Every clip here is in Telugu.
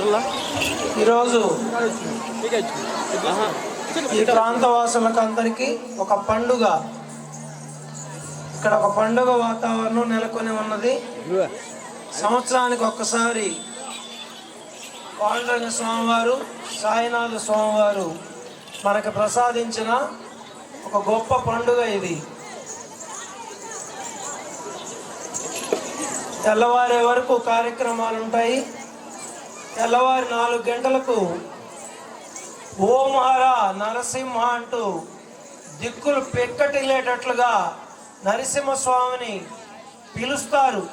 కొడలా ఈరోజు ఈ ప్రాంతవాసులకు అందరికీ ఒక పండుగ. ఇక్కడ ఒక పండుగ వాతావరణం నెలకొని ఉన్నది. సంవత్సరానికి ఒక్కసారి పాండురంగ స్వామివారు సాయినాథ స్వామివారు మనకు ప్రసాదించిన ఒక గొప్ప పండుగ ఇది. తెల్లవారే వరకు కార్యక్రమాలు ఉంటాయి. తెల్లవారి నాలుగు గంటలకు ఓమహారా నరసింహ అంటూ దిక్కులు పెక్కటిల్లేటట్లుగా నరసింహస్వామిని పిలుస్తారు.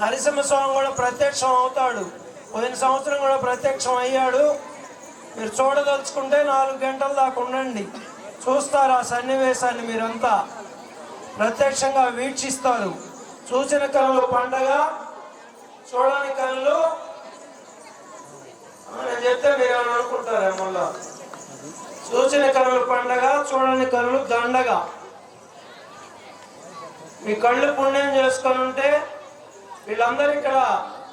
నరసింహస్వామి కూడా ప్రత్యక్షం అవుతాడు. పోయిన సంవత్సరం కూడా ప్రత్యక్షం అయ్యాడు. మీరు చూడదలుచుకుంటే నాలుగు గంటల దాకా ఉండండి. చూస్తారు ఆ సన్నివేశాన్ని మీరంతా? ప్రత్యక్షంగా వీక్షిస్తారు. చూసిన కళలు పండగ చూడని కనులు నేను చెప్తే మీరు ఏమైనా అనుకుంటారా మళ్ళా? చూసిన కనులు పండగ చూడని కనులు దండగ. మీ కళ్ళు పుణ్యం చేసుకొని ఉంటే వీళ్ళందరూ ఇక్కడ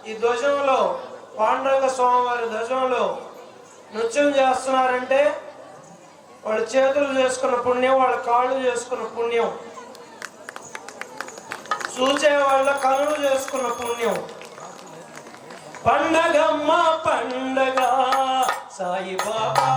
ఈ ధ్వజంలో పాండురంగ స్వామివారి ధ్వజంలో నృత్యం చేస్తున్నారంటే వాళ్ళ చేతులు చేసుకున్న పుణ్యం వాళ్ళ కాళ్ళు చేసుకున్న పుణ్యం. చూసే వాళ్ళ కనులు చేసుకున్న పుణ్యం. పండగమ్మ పండగ. సాయి బాబా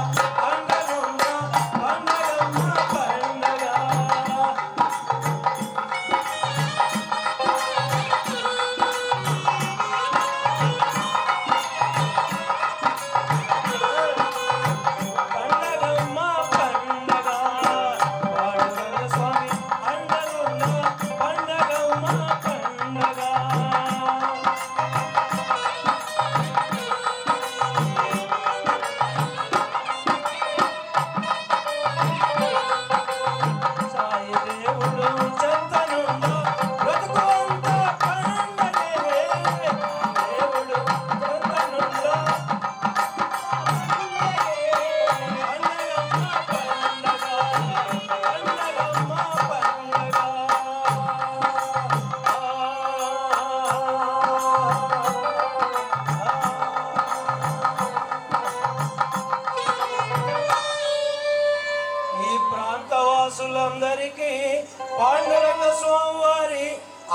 పాండురంగ స్వామివారి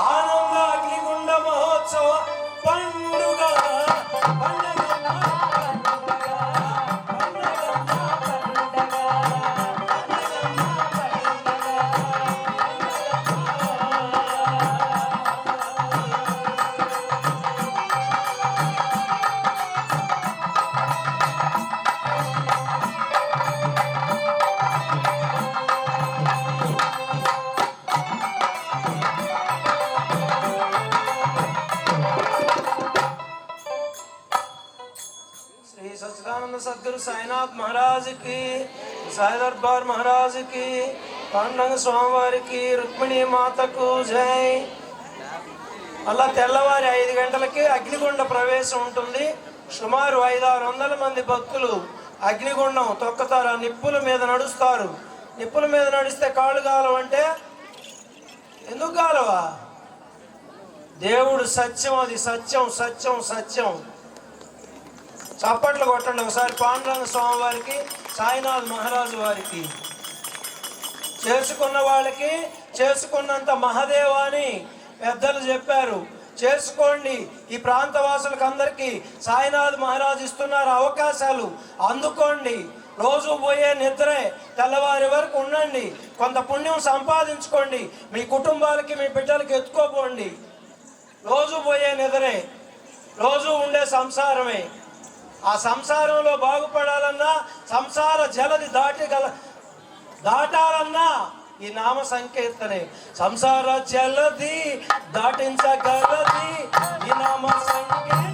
ఆనంద సచ్చిదానంద సద్గురు సాయినాథ్ మహారాజుకి సాయి దర్బార్ మహారాజుకి పాండురంగ స్వామివారికి రుక్మిణి మాతకు జై. అలా తెల్లవారి ఐదు గంటలకి అగ్నిగుండ ప్రవేశం ఉంటుంది. సుమారు ఐదు ఆరు వందల మంది భక్తులు అగ్నిగుండం తొక్కుతారు. ఆ నిప్పుల మీద నడుస్తారు. నిప్పుల మీద నడిస్తే కాళ్ళు కాలవంటే ఎందుకు కాలవా దేవుడు సత్యం అది సత్యం సత్యం సత్యం. చప్పట్లు కొట్టండి ఒకసారి పాండురంగ స్వామి వారికి సాయినాథ్ మహారాజు వారికి. చేసుకున్న వాళ్ళకి చేసుకున్నంత మహదేవాని పెద్దలు చెప్పారు. చేసుకోండి. ఈ ప్రాంతవాసులకు అందరికీ సాయినాథ్ మహారాజు ఇస్తున్నారు అవకాశాలు. అందుకోండి. రోజు పోయే నిద్రే తెల్లవారి వరకు ఉండండి. కొంత పుణ్యం సంపాదించుకోండి. మీ కుటుంబాలకి మీ బిడ్డలకి ఎత్తుకోపోండి. రోజు పోయే నిద్రే రోజు ఉండే సంసారమే. ఆ సంసారంలో బాగుపడాలన్నా సంసార జలది దాటగల దాటాలన్నా ఈ నామ సంకీర్తనే. సంసార జలది దాటించగలది ఈ నామ సంకీర్తనే.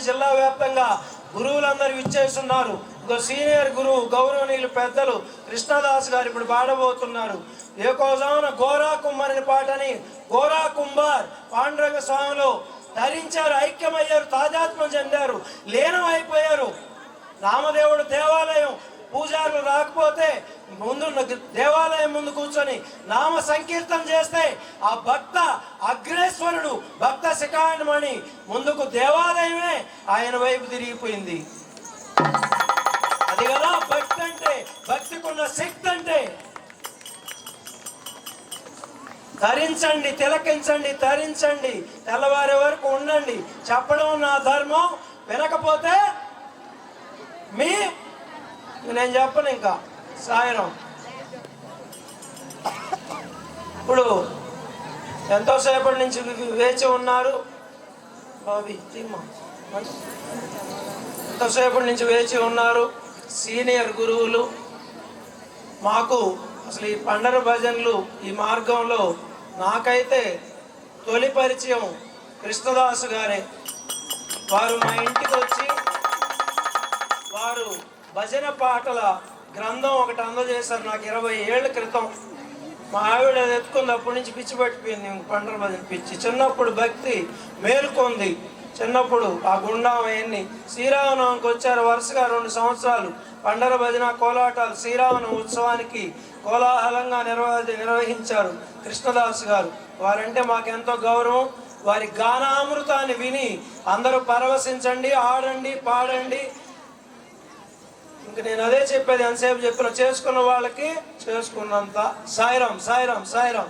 పాడుతా జిల్లా వ్యాప్తంగా గురువులందరూ ఇచ్చేస్తున్నారు ఇంకో సీనియర్ గురువు గౌరవనీయులు పెద్దలు కృష్ణదాస్ గారు ఇప్పుడు పాడబోతున్నారు. ఏకోజాన గోరా కుమ్మరిని పాటని గోరా కుంభార్ పాండురంగ స్వామిలో ధరించారు ఐక్యమయ్యారు తాజాత్మ్యం చెందారు లీనం అయిపోయారు రామదేవుడు దేవాలయం పూజారులు రాకపోతే ముందు దేవాలయం ముందు కూర్చొని నామ సంకీర్తన చేస్తే ఆ భక్త అగ్రేశ్వరుడు భక్త శిఖాయనమణి ముందుకు దేవాలయమే ఆయన వైపు తిరిగిపోయింది. అది కదా భక్తి అంటే భక్తికున్న శక్తి అంటే. ధరించండి తిలకించండి ధరించండి తెల్లవారే వరకు ఉండండి. చెప్పడం నా ధర్మం వినకపోతే మీ నేను చెప్పను ఇంకా. సాయనం ఇప్పుడు ఎంతోసేపటి నుంచి వేచి ఉన్నారు? బాబీ ఎంతోసేపటి నుంచి వేచి ఉన్నారు? సీనియర్ గురువులు. మాకు అసలు ఈ పండర భజనలు ఈ మార్గంలో నాకైతే తొలి పరిచయం కృష్ణదాసు గారే. వారు మా ఇంటికి వచ్చి వారు భజన పాటల గ్రంథం ఒకటి అందజేశారు నాకు ఇరవై ఏళ్ళ క్రితం. మా ఆవిడ ఎత్తుకున్నప్పటి ఎత్తుకుంది అప్పటి నుంచి పిచ్చి పట్టిపోయింది ఇంక పండర భజన పిచ్చి. చిన్నప్పుడు భక్తి మేలుకొంది. చిన్నప్పుడు ఆ గుండా అవన్నీ శ్రీరామనవమికి వచ్చారు. వరుసగా రెండు సంవత్సరాలు పండర భజన కోలాటాలు శ్రీరామనవమి ఉత్సవానికి కోలాహలంగా నిర్వహి నిర్వహించారు కృష్ణదాస్ గారు. వారంటే మాకెంతో గౌరవం. వారి గానామృతాన్ని విని అందరూ పరవశించండి ఆడండి పాడండి. ఇంక నేను అదే చెప్పేది ఎంతసేపు చెప్పిన చేసుకున్న వాళ్ళకి చేసుకున్నంత. సాయిరాం సాయిరాం సాయిరాం.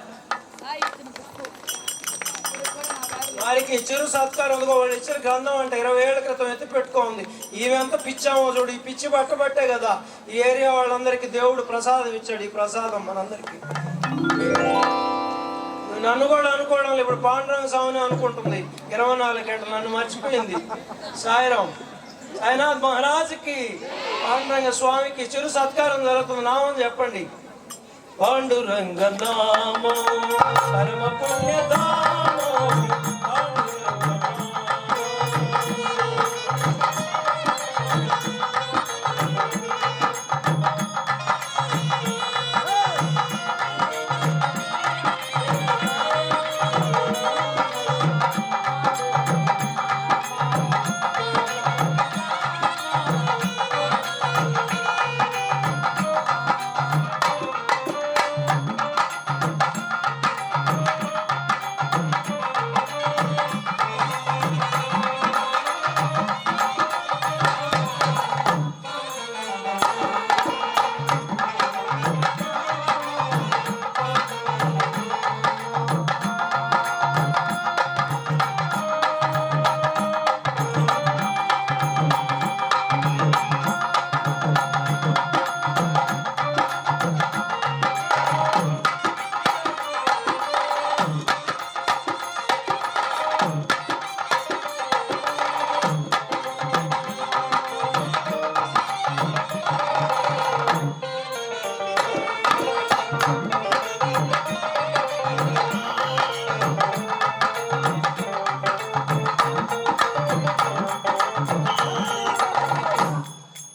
వారికి ఇచ్చారు సత్కారం ఉందిగో వాళ్ళు ఇచ్చిన గ్రంథం అంటే ఇరవై ఏళ్ళ క్రితం ఎత్తి పెట్టుకోంది ఈమెంత పిచ్చామో చూడు ఈ పిచ్చి పట్టబట్టే కదా. ఈ ఏరియా వాళ్ళందరికీ దేవుడు ప్రసాదం ఇచ్చాడు ఈ ప్రసాదం మనందరికీ. నన్ను కూడా అనుకోవడం ఇప్పుడు పాండురంగ స్వామిని అనుకుంటుంది. ఇరవై నాలుగు గంటలు నన్ను మర్చిపోయింది. సాయిరాం. సాయినాథ్ మహారాజుకి పాండురంగ స్వామికి చిరు సత్కారం జరుగుతుంది. నామం చెప్పండి. పాండురంగ నామం పరమ పుణ్యధామం